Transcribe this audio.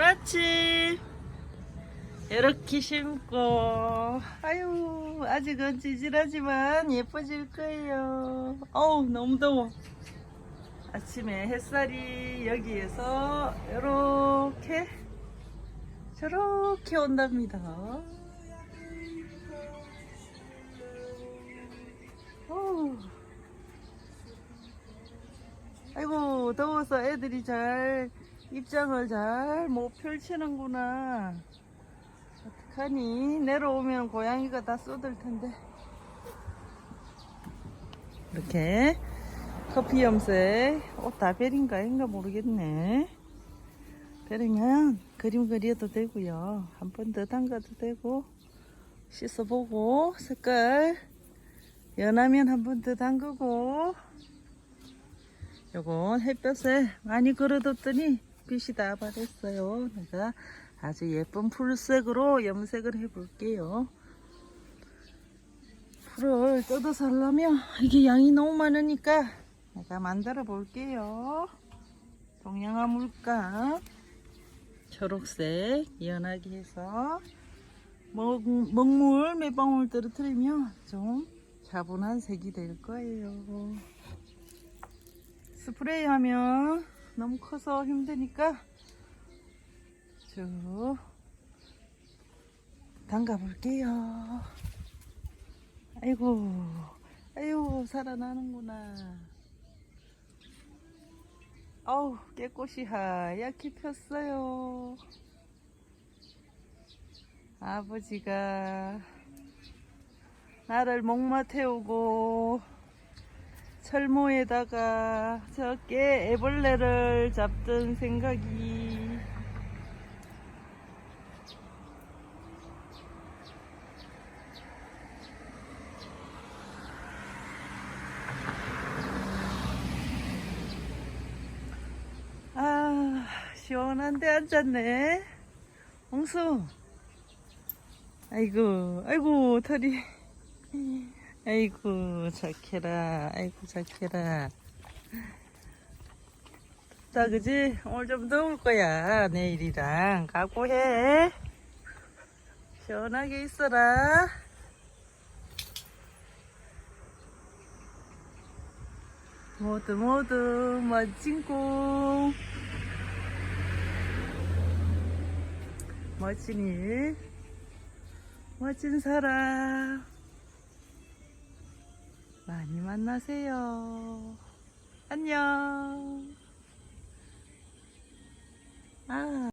아침 이렇게 심고. 아유 아직은 찌질하지만 예뻐질 거예요. 어우 너무 더워. 아침에 햇살이 여기에서 이렇게 저렇게 온답니다. 어우. 아이고 더워서 애들이 잘 입장을 잘 못 펼치는구나. 어떡하니? 내려오면 고양이가 다 쏟을 텐데. 이렇게 커피 염색 옷 다 베린가 인가 모르겠네. 베리면 그림 그려도 되고요. 한 번 더 담가도 되고 씻어보고 색깔 연하면 한 번 더 담그고. 요건 햇볕에 많이 걸어뒀더니 빛이 다 바랬어요. 내가 아주 예쁜 풀색으로 염색을 해볼게요. 풀을 뜯어서 하려면 이게 양이 너무 많으니까 내가 만들어 볼게요. 동양화 물감 초록색 연하게 해서 먹, 먹물 몇 방울 떨어뜨리면 좀 차분한 색이 될 거예요. 스프레이 하면 너무 커서 힘드니까 쭉 담가 볼게요. 아이고, 아이고, 살아나는구나. 어우, 깨꽃이 하얗게 폈어요. 아버지가 나를 목마 태우고 철모에다가 저게 애벌레를 잡던 생각이. 아 시원한데 앉았네. 엉수. 아이고 아이고 털이 아이고 착해라 아이고 착해라 자 그지? 오늘 좀 더울 거야 내일이랑. 각오해. 시원하게 있어라. 모두 모두 멋진 꿈. 멋진 일. 멋진 사람 많이 만나세요. 안녕. 아.